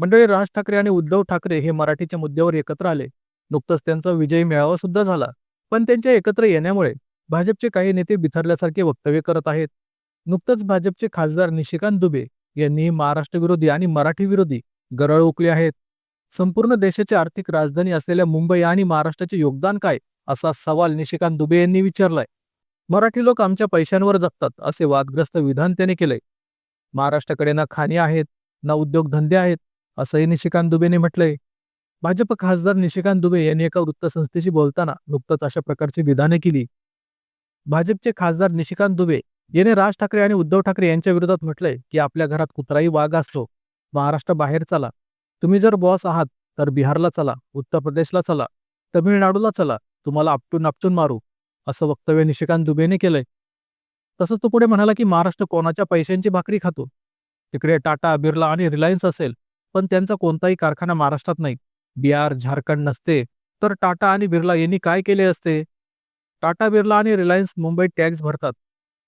मंडळी राज ठाकरे आणि उद्धव ठाकरे हे मराठीच्या मुद्द्यावर एकत्र आले. नुकतंच त्यांचा विजयी मेळावा सुद्धा झाला. पण त्यांच्या एकत्र येण्यामुळे भाजपचे काही नेते बिथरल्यासारखे वक्तव्य करत आहेत. नुकतंच भाजपचे खासदार निशिकांत दुबे यांनीही महाराष्ट्र विरोधी आणि मराठी विरोधी गरळ ओकले आहेत. संपूर्ण देशाची आर्थिक राजधानी असलेल्या मुंबई आणि महाराष्ट्राचे योगदान काय असा सवाल निशिकांत दुबे यांनी विचारलाय. मराठी लोक आमच्या पैशांवर जगतात असे वादग्रस्त विधान त्याने केलंय. महाराष्ट्राकडे ना खाणी आहेत ना उद्योगधंदे आहेत असंही निशिकांत दुबेने म्हटलंय. भाजप खासदार निशिकांत दुबे यांनी एका वृत्तसंस्थेशी बोलताना नुकतंच अशा प्रकारची विधाने केली. भाजपचे खासदार निशिकांत दुबे याने राज ठाकरे आणि उद्धव ठाकरे यांच्या विरोधात म्हटलंय की आपल्या घरात कुत्राही वाघ असतो. महाराष्ट्र बाहेर चला. तुम्ही जर बॉस आहात तर बिहारला चला उत्तर प्रदेशला चला तमिळनाडूला चला तुम्हाला आपटून आपटून मारू असं वक्तव्य निशिकांत दुबेने केलंय. तसंच तो पुढे म्हणाला की महाराष्ट्र कोणाच्या पैशांची भाकरी खातो? तिकडे टाटा बिर्ला आणि रिलायन्स असेल. पण त्यांचा कोणताही कारखाना महाराष्ट्रात नाही. बिहार झारखंड नसते. तर टाटा आणि बिर्ला यांनी काय केले असते? टाटा बिर्ला आणि रिलायन्स मुंबईत टॅक्स भरतात.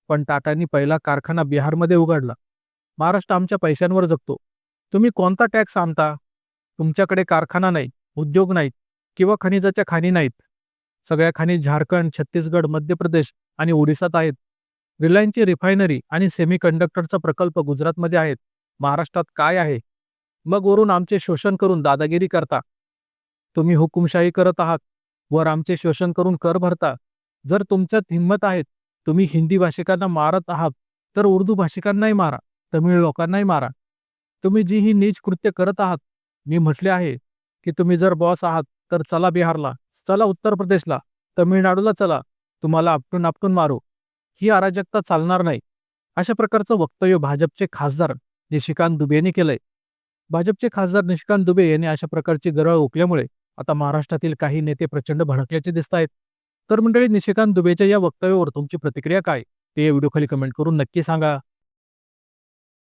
पण टाटांनी पहिला कारखाना बिहारमध्ये उघडला. महाराष्ट्र आमच्या पैशांवर जगतो. तुम्ही कोणता टॅक्स आणता? तुमच्याकडे कारखाना नाही उद्योग नाहीत किंवा खनिजाच्या खाणी नाहीत. सगळ्या खाणी झारखंड छत्तीसगड मध्य प्रदेश आणि ओडिसात आहेत. रिलायन्सची रिफायनरी आणि सेमीकंडक्टरचा प्रकल्प गुजरातमध्ये आहेत. महाराष्ट्रात काय आहे? मग वरून आमचे शोषण करून दादागिरी करता. तुम्ही हुकुमशाही करत आहात. वर आमचे शोषण करून कर भरता. जर तुमच्यात हिंमत आहेत तुम्ही हिंदी भाषिकांना मारत आहात तर उर्दू भाषिकांनाही मारा तमिळ लोकांनाही मारा. तुम्ही जी ही नीच कृत्य करत आहात मी म्हटले आहे की तुम्ही जर बॉस आहात तर चला बिहारला चला उत्तर प्रदेशला तमिळनाडूला चला तुम्हाला आपटून आपटून मारू. ही अराजकता चालणार नाही. अशा प्रकारचं वक्तव्य भाजपचे खासदार निशिकांत दुबेने केलंय. भाजपचे खासदार निष्कांत दुबे यांनी अशा प्रकारची गरळ ओकल्यामुळे आता महाराष्ट्रातील काही नेते प्रचंड भडकल्याचे दिसत आहेत. तर मंडळी निशिकांत दुबेच्या या वक्तव्यावर तुमची प्रतिक्रिया काय? ते या व्हिडिओ खाली कमेंट करून नक्की सांगा.